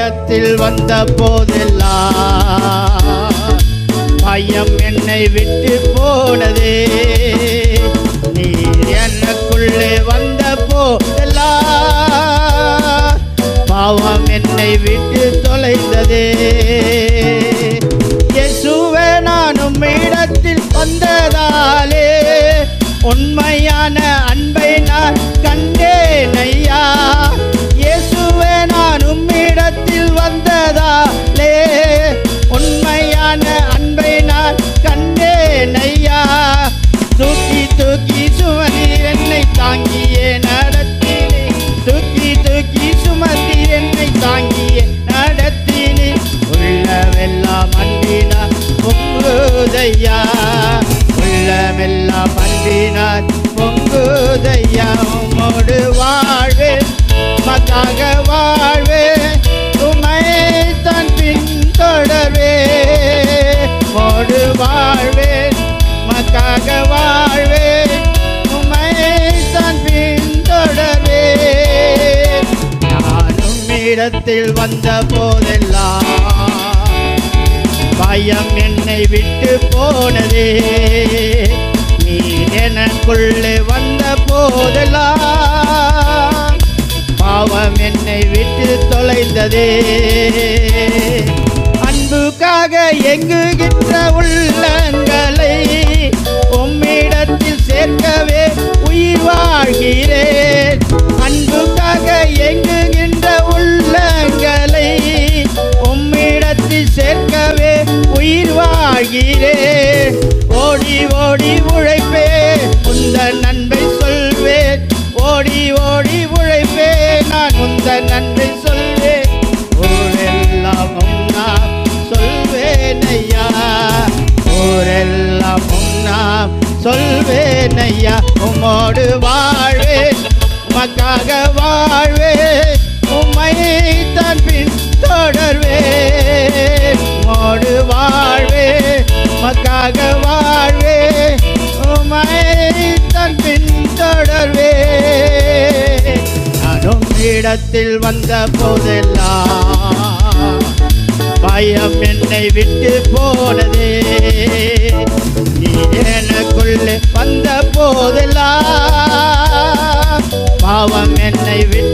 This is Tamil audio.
உம்மிடத்தில் வந்த போதெல்லாம் பயம் என்னை விட்டு போனதே. நீர் எனக்குள்ளே வந்த போதெல்லாம் பாவம் என்னை விட்டு தொலைந்ததே. இயேசுவே நானும் இடத்தில் வந்ததாலே உண்மையான பொங்குதையா உமோடு வாழ்வே மக்காக வாழ்வே உமை தன் பின் தொடர்வே மோடு வாழ்வே மக்காக வாழ்வே உமை தன் பின் தொடர்வே நானும் இடத்தில் வந்த போதெல்லாம் பயம் என்னை விட்டு போனதே. நீ எனக்குள்ளே வந்த போதெல்லாம் பாவம் என்னை விட்டு தொலைந்ததே. அன்புக்காக எங்குகின்ற உள்ளங்களை உம்மிடத்தில் சேர்க்கவே உயிர் வாழ்கிறேன். அன்புக்காக எங்குகின்ற உள்ளங்களை உம்மிடத்தில் சேர்க்கவே உயிர் வாழ்கிறேன். உந்த நன்மை சொல்வேன். ஓடி ஓடி உழைப்பேன். நான் உந்த நன்மை சொல்வேன். ஊரெல்லாம் நாம் சொல்வேன் ஐயா. ஊரெல்லாம் நாம் சொல்வேன் ஐயா. உம்மோடு வாழ்வேன். உமக்காக வாழ்வேன். உம்மை தன் பின் தொடர்வேன். உம்மோடு வாழ்வேன். உமக்காக வாழ் நானும் இடத்தில் வந்த போதெல்லாம் பயம் என்னை விட்டு போனதே. நீ எனக்குள்ளே வந்த போதெல்லாம் பாவம் என்னை விட்டு